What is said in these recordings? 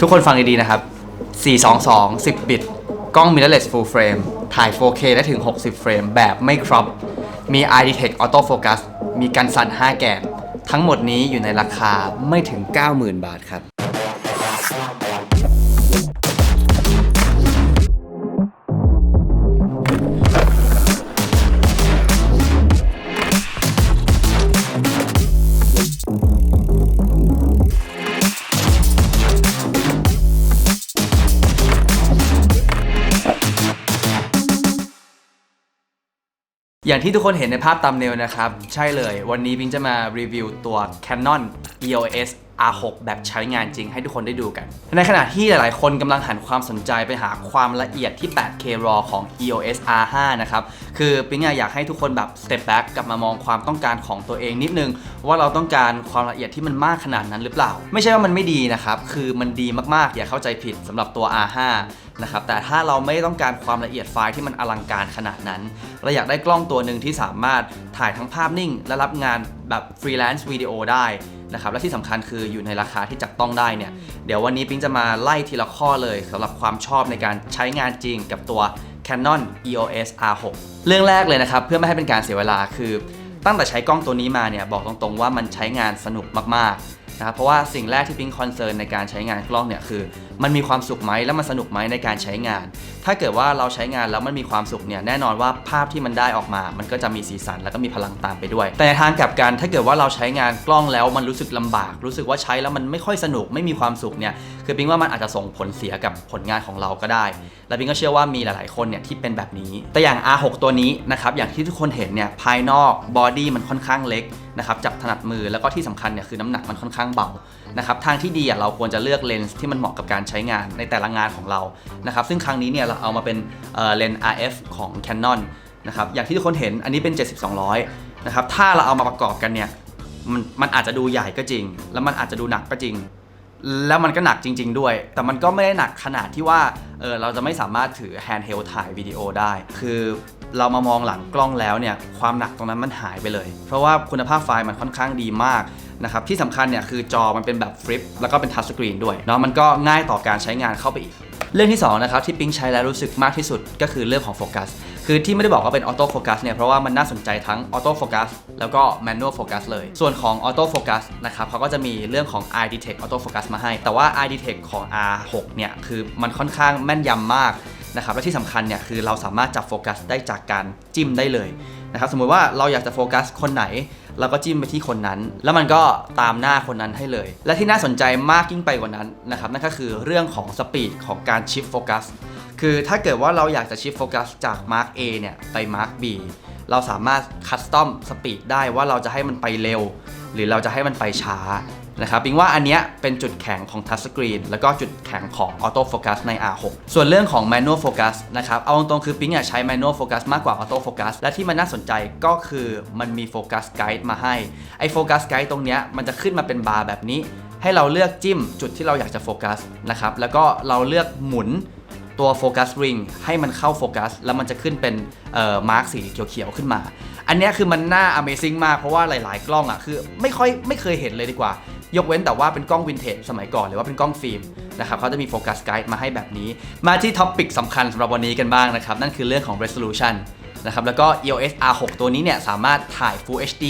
ทุกคนฟังดีๆนะครับ 422 10 บิต กล้อง mirrorless full frame ถ่าย 4K ได้ถึง 60 เฟรม แบบไม่ครอป มี eye detect auto focus มีกันสั่น 5 แกน ทั้งหมดนี้อยู่ในราคาไม่ถึง 90,000 บาทครับ อย่างที่ทุกคนเห็นในภาพตามเนลนะครับ ใช่เลยวันนี้บิงจะมารีวิวตัว Canon EOS R6 แบบใช้งานจริงให้ทุกคนได้ดูกัน ในขณะที่หลาย ๆ คนกำลังหันความสนใจไปหาความละเอียดที่ 8K RAW ของ EOS R5 นะครับ คือปิงอยากให้ทุกคนแบบ step back กลับมามองความต้องการของตัวเองนิดนึง ว่าเราต้องการความละเอียดที่มันมากขนาดนั้นหรือเปล่า ไม่ใช่ว่ามันไม่ดีนะครับ คือมันดีมาก ๆ อย่าเข้าใจผิดสำหรับตัว R5 นะครับแต่ถ้าเราไม่ต้องการความละเอียดไฟล์ที่มันอลังการขนาดนั้น เราอยากได้กล้องตัวหนึ่งที่สามารถถ่ายทั้งภาพนิ่ง และรับงานแบบฟรีแลนซ์วิดีโอได้นะครับและที่สำคัญคืออยู่ในราคาที่จับต้องได้เนี่ยเดี๋ยววันนี้ปิ๊งจะมาไล่ทีละข้อเลยสำหรับความชอบในการใช้งานจริงกับตัว Canon EOS R6 เรื่องแรกเลยนะครับ เพื่อไม่ให้เป็นการเสียเวลาคือ ตั้งแต่ใช้กล้องตัวนี้มาเนี่ยบอกตรงๆว่ามันใช้งานสนุกมากๆ นะครับเพราะว่าสิ่งแรกที่ปิ๊งคอนเซิร์นในการใช้งานกล้องเนี่ยคือ มันมีความสุขไหมและมันสนุกไหมในการใช้งาน ถ้าเกิดว่าเราใช้งานแล้วมันมีความสุขเนี่ยแน่นอนว่าภาพที่มันได้ออกมา มันก็จะมีสีสันแล้วก็มีพลังตามไปด้วย แต่ในทางกลับกันถ้าเกิดว่าเราใช้งานกล้องแล้วมันรู้สึกลำบาก รู้สึกว่าใช้แล้วมันไม่ค่อยสนุกไม่มีความสุขเนี่ยคือปิ๊งว่ามันอาจจะส่งผลเสียกับผลงานของเราก็ได้ และปิ๊งก็เชื่อว่ามีหลาย ๆ คนเนี่ยที่เป็นแบบนี้ แต่อย่าง R6 ตัวนี้นะครับอย่างที่ทุกคนเห็นเนี่ยภายนอกบอดี้มันค่อนข้างเล็กนะครับจับถนัดมือแล้วก็ที่สำคัญเนี่ยคือน้ำหนักมันค่อนข้างเบานะครับทางที่ดีเราควรจะเลือกเลนส์ที่มันเหมาะกับการใช้งานในแต่ละงานของเรานะครับซึ่งครั้งนี้เนี่ยเราเอามาเป็นเลนส์ RF ของ Canon นะครับอย่างที่ทุกคนเห็นอันนี้เป็น 7200นะครับถ้าเราเอามาประกอบกันเนี่ยมันมันอาจจะดูใหญ่ก็จริง แล้วมันอาจจะดูหนักก็จริง แล้วมันก็หนักจริง ๆ ด้วย แต่มันก็ไม่ได้หนักขนาดที่ว่าเออเราจะไม่สามารถถือแฮนด์เฮลถ่ายวิดีโอได้ คือ เรามามองหลังกล้องแล้วเนี่ยความหนักตรงนั้นมันหายไปเลย เพราะว่าคุณภาพไฟล์มันค่อนข้างดีมากนะครับที่สำคัญเนี่ยคือจอมันเป็นแบบฟลิปแล้วก็เป็นทัชสกรีนด้วยเนาะมันก็ง่ายต่อการใช้งานเข้าไปอีก เรื่องที่สองนะครับที่ปิ๊งใช้แล้วรู้สึกมากที่สุดก็คือเรื่องของโฟกัสคือที่ไม่ได้บอกว่าเป็นออโต้โฟกัสเนี่ยเพราะว่ามันน่าสนใจทั้งออโต้โฟกัสแล้วก็แมนนวลโฟกัสเลย ส่วนของออโต้โฟกัสนะครับเขาก็จะมีเรื่องของ eye detect auto focus มาให้ แต่ว่า eye detect ของ R6 เนี่ยคือมันค่อนข้างแม่นยำมาก นะครับและที่สำคัญเนี่ยคือเราสามารถจับโฟกัสได้จากการจิ้มได้เลยนะครับสมมุติว่าเราอยากจะโฟกัสคนไหน เราก็จิ้มไปที่คนนั้น แล้วมันก็ตามหน้าคนนั้นให้เลย และที่น่าสนใจมากยิ่งไปกว่านั้นนะครับนั่นก็คือเรื่องของสปีดของการชิฟโฟกัสคือถ้าเกิดว่าเราอยากจะชิฟโฟกัสจาก Mark A เนี่ยไป Mark B เราสามารถคัสตอมสปีดได้ว่าเราจะให้มันไปเร็ว หรือเราจะให้มันไปช้า นะครับปิงว่าอันเนี้ยเป็นจุดแข็งของทัชสกรีนแล้วก็จุดแข็งของออโต้โฟกัสใน R6 ส่วนเรื่องของ Manual Focus นะครับเอาตรงๆคือปิงอยากใช้ Manual Focus มากกว่า Auto Focus และที่มันน่าสนใจก็คือมันมีโฟกัสไกด์มาให้ไอโฟกัสไกด์ตรงเนี้ยมันจะขึ้นมาเป็นบาร์แบบนี้ ให้เราเลือกจิ้มจุดที่เราอยากจะโฟกัสนะครับแล้วก็เราเลือกหมุนตัวโฟกัสริงให้มันเข้าโฟกัสแล้วมันจะขึ้นเป็นมาร์กสีเขียวๆขึ้นมา อันนี้คือมันน่า Amazing มากเพราะว่าหลายๆ กล้องอะคือไม่ค่อยไม่เคยเห็นเลยดีกว่า ยกเว้นแต่ว่าเป็นกล้องวินเทจสมัยก่อนหรือว่าเป็นกล้องฟิล์มนะครับเขาจะมีโฟกัสไกด์มาให้แบบนี้ มาที่ท็อปิกสำคัญสำหรับวันนี้กันบ้างนะครับ นั่นคือเรื่องของ resolution นะครับแล้วก็ EOS R6 ตัวนี้เนี่ยสามารถถ่าย Full HD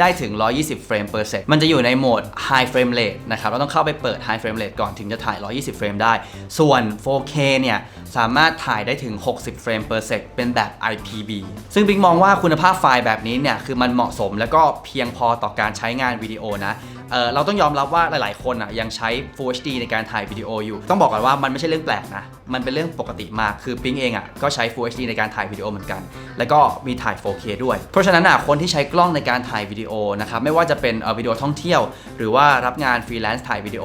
ได้ถึง 120 เฟรม per sec มันจะอยู่ในโหมด High Frame Rate นะครับ เราต้องเข้าไปเปิด High Frame Rate ก่อนถึงจะถ่าย 120 เฟรมได้ ส่วน 4K เนี่ยสามารถถ่ายได้ถึง 60 เฟรม per sec เป็นแบบ IPB ซึ่งบิ๊กมองว่าคุณภาพไฟล์แบบนี้เนี่ยคือมันเหมาะสมแล้วก็เพียงพอต่อการใช้งานวิดีโอนะ เออเราต้องยอมรับว่าหลาย ๆ คนอะยังใช้ Full HD ในการถ่ายวิดีโออยู่ ต้องบอกก่อนว่ามันไม่ใช่เรื่องแปลกนะ มันเป็นเรื่องปกติมาก คือปิ๊งเองอะก็ใช้ Full HD ในการถ่ายวิดีโอเหมือนกัน แล้วก็มีถ่าย 4K ด้วย เพราะฉะนั้นอะคนที่ใช้กล้องในการถ่ายวิดีโอนะครับไม่ว่าจะเป็นวิดีโอท่องเที่ยว หรือว่ารับงานฟรีแลนซ์ถ่ายวิดีโอ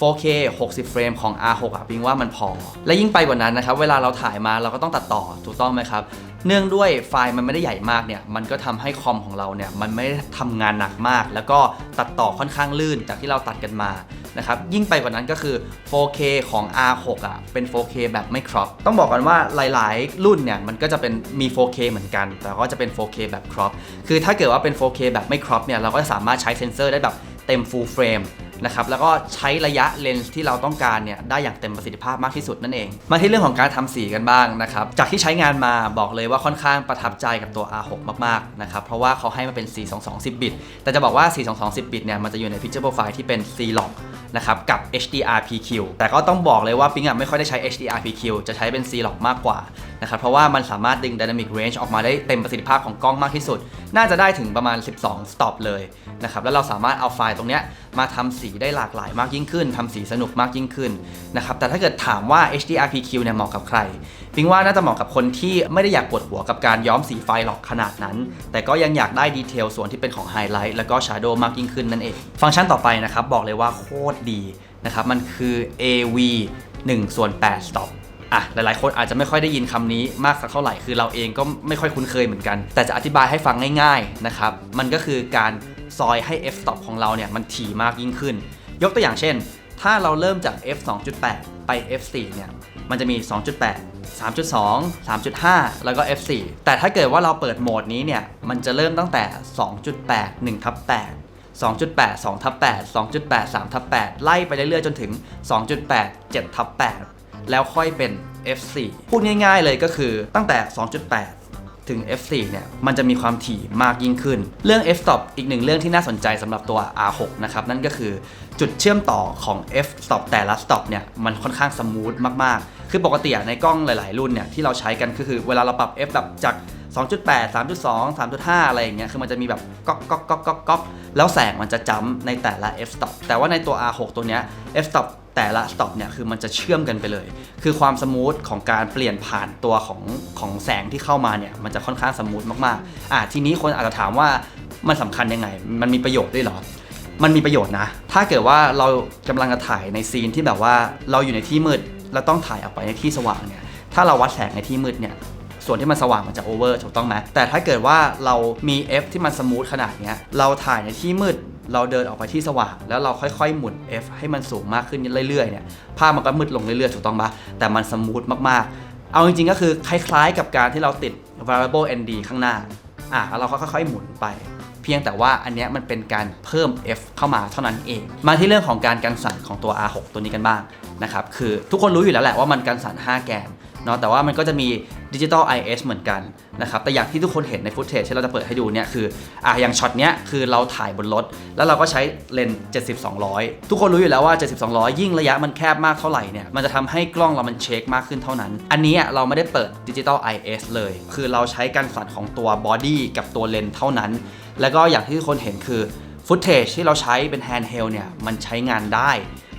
4K 60 เฟรมของ R6 อะปิงว่ามันพอ และยิ่งไปกว่านั้นนะครับ เวลาเราถ่ายมาเราก็ต้องตัดต่อถูกต้องไหมครับ เนื่องด้วยไฟล์มันไม่ได้ใหญ่มากเนี่ย มันก็ทำให้คอมของเราเนี่ย มันไม่ได้ทำงานหนักมาก แล้วก็ตัดต่อค่อนข้างลื่นจากที่เราตัดกันมานะครับ ยิ่งไปกว่านั้นก็คือ 4K ของ R6 อะ เป็น 4K แบบไม่ครอป ต้องบอกกันว่าหลาย ๆ รุ่นเนี่ย มันก็จะเป็นมี 4K เหมือนกัน แต่ก็จะเป็น 4K แบบ crop คือถ้าเกิดว่าเป็น 4K แบบไม่ crop เนี่ย เราก็สามารถใช้เซนเซอร์ได้แบบเต็ม full frame นะครับแล้วก็ใช้ระยะเลนส์ที่เราต้องการเนี่ยได้อย่างเต็มประสิทธิภาพมากที่สุดนั่นเอง มาที่เรื่องของการทำสีกันบ้างนะครับจากที่ใช้งานมาบอกเลยว่าค่อนข้างประทับใจกับตัว R6 มากๆนะครับเพราะว่าเขาให้มาเป็น 422 10 บิต แต่จะบอกว่า 422 10 บิตเนี่ยมันจะอยู่ใน Picture Profile ที่เป็น C-Log นะครับกับ HDR PQ แต่ก็ต้องบอกเลยว่าปิงอะไม่ค่อยได้ใช้ HDR PQ จะใช้เป็น C-Log มากกว่า นะครับเพราะว่ามันสามารถดึง Dynamic Range ออกมาได้เต็มประสิทธิภาพของกล้องมากที่สุด น่าจะได้ถึงประมาณ 12 stop เลยนะครับแล้วเราสามารถเอาไฟล์ตรงเนี้ยมาทำสีได้หลากหลายมากยิ่งขึ้นทำสีสนุกมากยิ่งขึ้นนะครับแต่ถ้าเกิดถามว่า HDR PQ เนี่ยเหมาะกับใครปิงว่าน่าจะเหมาะกับคนที่ไม่ได้อยากปวดหัวกับการย้อมสีไฟหรอกขนาดนั้น แต่ก็ยังอยากได้ดีเทลส่วนที่เป็นของไฮไลท์แล้วก็ชาร์โดมากยิ่งขึ้นนั่นเอง ฟังก์ชันต่อไปนะครับบอกเลยว่าโคตรดีนะครับมันคือ AV 1ส่วน8 stop อะหลายๆ คนอาจจะไม่ค่อยได้ยินคำนี้มากสักเท่าไหร่คือเราเองก็ไม่ค่อยคุ้นเคยเหมือนกัน แต่จะอธิบายให้ฟังง่ายๆนะครับมันก็คือการซอยให้ f stop ของเราเนี่ยมันถี่มากยิ่งขึ้น ยกตัวอย่างเช่น ถ้าเราเริ่มจาก f 2.8 ไป f 4เนี่ยมันจะมี 2.8 3.2 3.5 แล้วก็ f 4 แต่ถ้าเกิดว่าเราเปิดโหมดนี้เนี่ย มันจะเริ่มตั้งแต่ 2.8 1ทับ8 2.8 2ทับ8 2.8 3ทับ8ไล่ไปเรื่อยๆ จนถึง 2.8 7ทับ8 แล้วค่อยเป็น F4 พูดง่ายๆเลยก็คือตั้งแต่ 2.8 ถึง F4 เนี่ย มันจะมีความถี่มากยิ่งขึ้น เรื่อง f-stop อีกหนึ่งเรื่องที่น่าสนใจสำหรับตัว R6 นะครับ นั่นก็คือจุดเชื่อมต่อของ f-stop แต่ละ stop เนี่ย มันค่อนข้างสมูทมากๆ คือปกติในกล้องหลายๆ รุ่นเนี่ย ที่เราใช้กันก็คือเวลาเราปรับ f แบบจาก2.8 3.2 3.5 อะไรอย่างเงี้ย คือมันจะมีแบบก๊อกก๊อกก๊อกก๊อกแล้วแสงมันจะจ้ำในแต่ละ f-stop แต่ว่าในตัว R6 ตัวเนี้ย f-stop แต่ละ stop เนี่ยคือมันจะเชื่อมกันไปเลย คือความสมูทของการเปลี่ยนผ่านตัวของของแสงที่เข้ามาเนี่ยมันจะค่อนข้างสมูทมากๆอะทีนี้คนอาจจะถามว่ามันสำคัญยังไง มันมีประโยชน์ด้วยหรอ มันมีประโยชน์นะ ถ้าเกิดว่าเรากำลังจะถ่ายในซีนที่แบบว่าเราอยู่ในที่มืดแล้วต้องถ่ายออกไปในที่สว่างเนี่ย ถ้าเราวัดแสงในที่มืดเนี่ย ส่วนที่มันสว่างมันจะโอเวอร์ถูกต้องไหมแต่ถ้าเกิดว่าเรามี F ที่มันสมูทขนาดเนี้ย เราถ่ายในที่มืด เราเดินออกไปที่สว่างแล้วเราค่อยๆ หมุน F ให้มันสูงมากขึ้นเรื่อยๆเนี่ยภาพมันก็มืดลงเรื่อยๆถูกต้องปะแต่มันสมูทมากๆ เอาจริงๆก็คือคล้ายๆ กับการที่เราติด variable ND ข้างหน้าอะแล้วเราก็ค่อยๆ หมุนไป เพียงแต่ว่าอันนี้มันเป็นการเพิ่ม F เข้ามาเท่านั้นเอง มาที่เรื่องของการกันสั่นของตัว R6 ตัวนี้กันบ้างนะครับคือทุกคนรู้อยู่แล้วแหละว่ามันกันสั่น 5 แกนเนาะแต่ว่ามันก็จะมี ดิจิตอล IS เหมือนกันนะครับ แต่อย่างที่ทุกคนเห็นในฟุตเทจที่เราจะเปิดให้ดูเนี่ยคืออะอย่างช็อตเนี้ยคือเราถ่ายบนรถ แล้วเราก็ใช้เลนส์70-200 ทุกคนรู้อยู่แล้วว่า 70-200 ยิ่งระยะมันแคบมากเท่าไหร่เนี่ยมันจะทำให้กล้องเรามันเช็คมากขึ้นเท่านั้น อันนี้เราไม่ได้เปิดดิจิตอล IS เลย คือเราใช้การสั่นของตัวบอดี้กับตัวเลนส์เท่านั้น แล้วก็อย่างที่ทุกคนเห็นคือฟุตเทจที่เราใช้เป็นแฮนด์เฮลเนี่ยมันใช้งานได้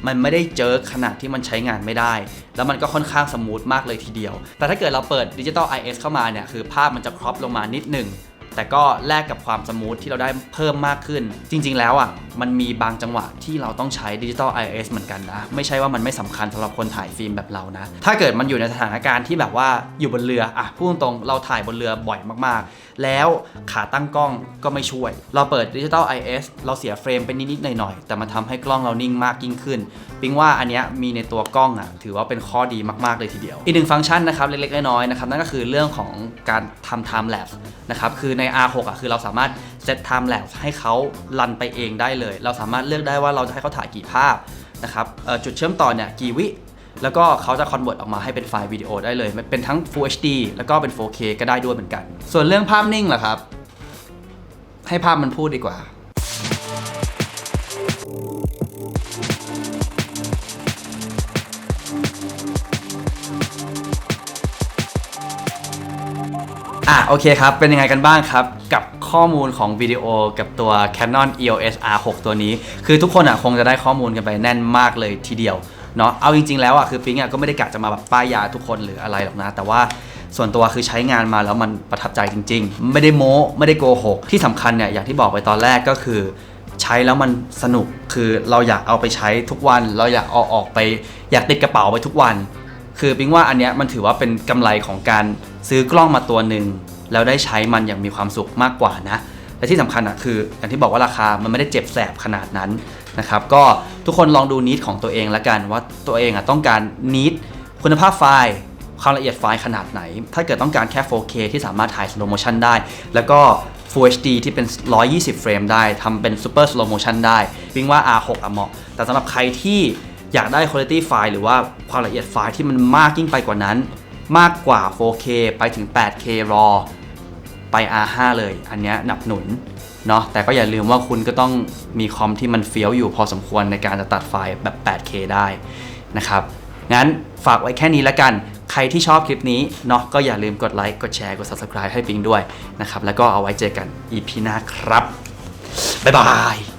มันไม่ได้เจอขนาดที่มันใช้งานไม่ได้ แล้วมันก็ค่อนข้างสมูทมากเลยทีเดียว แต่ถ้าเกิดเราเปิดดิจิตอล IS เข้ามาเนี่ยคือภาพมันจะครอปลงมานิดหนึ่ง แต่ก็แลกกับความสมูทที่เราได้เพิ่มมากขึ้น จริง ๆ แล้วอะมันมีบางจังหวะที่เราต้องใช้ดิจิตอล IS เหมือนกันนะ ไม่ใช่ว่ามันไม่สำคัญสำหรับคนถ่ายฟิล์มแบบเรานะ ถ้าเกิดมันอยู่ในสถานการณ์ที่แบบว่าอยู่บนเรืออะพูดตรงเราถ่ายบนเรือบ่อยมากๆ แล้วขาตั้งกล้องก็ไม่ช่วย เราเปิดดิจิตอล IS เราเสียเฟรมไปนิดๆหน่อยๆแต่มันทำให้กล้องเรานิ่งมากยิ่งขึ้นปิงว่าอันเนี้ยมีในตัวกล้องอะถือว่าเป็นข้อดีมาก ๆ เลยทีเดียว อีกหนึ่งฟังก์ชันนะครับเล็กๆน้อยๆนะครับนั่นก็คือเรื่องของการทำ time lapse นะครับคือใน R6 อะคือเราสามารถเซตไทม์แลปให้เขารันไปเองได้เลย เราสามารถเลือกได้ว่าเราจะให้เขาถ่ายกี่ภาพนะครับจุดเชื่อมต่อเนี่ยกี่วิแล้วก็เขาจะคอนเวิร์ตออกมาให้เป็นไฟล์วิดีโอได้เลย มันเป็นทั้ง Full HD แล้วก็เป็น 4K ก็ได้ด้วยเหมือนกัน ส่วนเรื่องภาพนิ่งล่ะครับ ให้ภาพมันพูดดีกว่า อะโอเคครับ เป็นยังไงกันบ้างครับ กับข้อมูลของวิดีโอกับตัว Canon EOS R6 ตัวนี้ คือทุกคนอะคงจะได้ข้อมูลกันไปแน่นมากเลยทีเดียวเนาะเอาจริง ๆ แล้วอะคือปิงอะก็ไม่ได้กะจะมาแบบป้ายยาทุกคนหรืออะไรหรอกนะ แต่ว่าส่วนตัวคือใช้งานมาแล้วมันประทับใจจริง ๆ ไม่ได้โม้ไม่ได้โกหกที่สำคัญเนี่ยอย่างที่บอกไปตอนแรกก็คือ ใช้แล้วมันสนุกคือเราอยากเอาไปใช้ทุกวัน เราอยากเอาออกไป อยากติดกระเป๋าไปทุกวัน คือปิงว่าอันเนี้ยมันถือว่าเป็นกำไรของการ ซื้อกล้องมาตัวหนึ่งแล้วได้ใช้มันอย่างมีความสุขมากกว่านะและที่สำคัญอะคือ อย่างที่บอกว่าราคามันไม่ได้เจ็บแสบขนาดนั้นนะครับก็ทุกคนลองดูนิดของตัวเองละกันว่าตัวเองอะต้องการนิดคุณภาพไฟล์ความละเอียดไฟล์ขนาดไหน ถ้าเกิดต้องการแค่ 4K ที่สามารถถ่าย slow motion ได้ แล้วก็ Full HD ที่เป็น 120 เฟรมได้ ทำเป็น Super Slow Motion ได้ วิ่งว่า R6 อะเหมาะ แต่สำหรับใครที่อยากได้ Quality ไฟล์หรือว่าความละเอียดไฟล์ที่มันมากยิ่งไปกว่านั้น มากกว่า 4K ไปถึง 8K RAW ไป R5 เลย อันนี้หนับหนุนเนาะแต่ก็อย่าลืมว่าคุณก็ต้องมีคอมที่มันเฟี้ยวอยู่พอสมควรในการจะตัดไฟล์แบบ 8K ได้นะครับ งั้นฝากไว้แค่นี้ละกัน ใครที่ชอบคลิปนี้เนาะก็อย่าลืมกดไลค์ กดแชร์ กด subscribe ให้ปิงด้วยนะครับ แล้วก็เอาไว้เจอกัน EP หน้าครับ บ๊ายบาย